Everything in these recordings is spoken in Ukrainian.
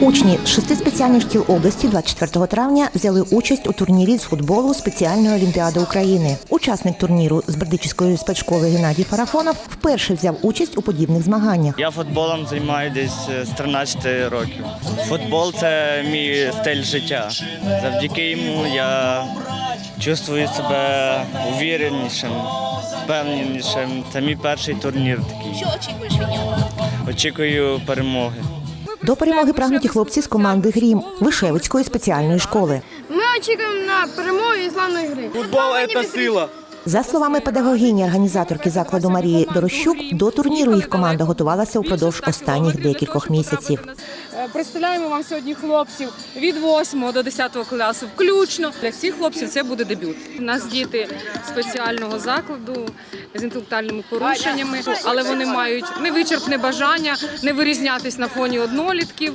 Учні шести спеціальних шкіл області 24 травня взяли участь у турнірі з футболу спеціальної олімпіади України. Учасник турніру з Бердичівської спецшколи Геннадій Парафонов вперше взяв участь у подібних змаганнях. Я футболом займаюся десь е, з 13 років. Футбол це мій стиль життя. Завдяки йому я чувствую себе увіренішим, впевненішим. Це мій перший турнір такий. Що очікуєш від нього? Очікую перемоги. До перемоги прагнуть і хлопці з команди Грім Вишевицької спеціальної школи. Ми очікуємо на перемогу і славної гри. Футбол це сила. За словами педагогині організаторки закладу Марії Дорощук, до турніру їх команда готувалася упродовж останніх декількох місяців. Е, Представляємо вам сьогодні хлопців від 8 до 10 класу включно. Для всіх хлопців це буде дебют. У нас діти спеціального закладу з інтелектуальними порушеннями, але вони мають невичерпне бажання не вирізнятись на фоні однолітків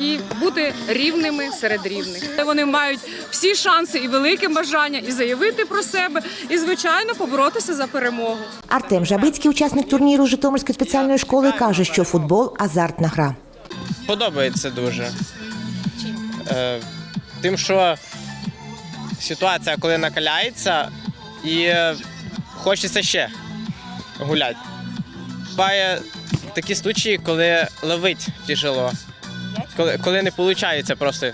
і бути рівними серед рівних. Вони мають всі шанси і велике бажання і заявити про себе, і звичайно поборотися за перемогу. Артем Жабицький, учасник турніру Житомирської спеціальної школи, каже, що футбол азартна гра. Подобається дуже. Е, тим, що ситуація, коли накаляється, і е, хочеться ще гуляти. Буває такі случаї, коли ловить тяжело, коли, коли не виходить просто.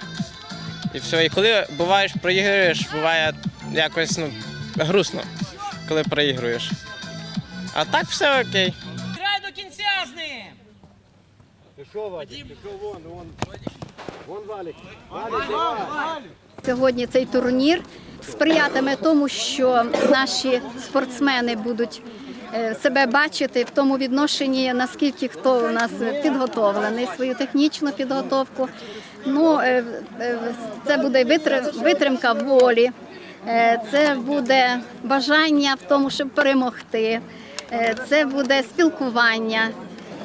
І все. І коли буваєш, проігруєш, буває якось ну, грустно, коли проігруєш. А так все окей. Грай до кінця з ним! Сьогодні цей турнір сприятиме тому, що наші спортсмени будуть е, себе бачити в тому відношенні, наскільки хто у нас підготовлений, свою технічну підготовку. Ну, е, е, це буде витри- витримка волі, це буде бажання в тому, щоб перемогти, це буде спілкування.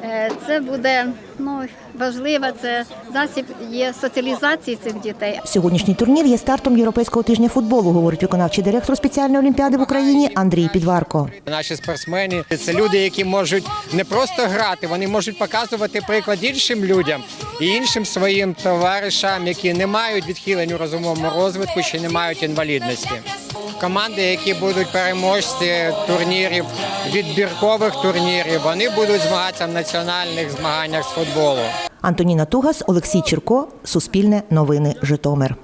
Е, Це буде ну важливо, це засіб є соціалізації цих дітей. Сьогоднішній турнір є стартом європейського тижня футболу, говорить виконавчий директор спеціальної олімпіади в Україні Андрій Підварко. Наші спортсмени це люди, які можуть не просто грати, вони можуть показувати приклад іншим людям і іншим своїм товаришам, які не мають відхилень у розумовому розвитку, чи не мають інвалідності. Команди, які будуть переможці турнірів, відбіркових турнірів, вони будуть змагатися в національних змаганнях з футболу. Антоніна Тугас, Олексій Чірко, Суспільне новини, Житомир.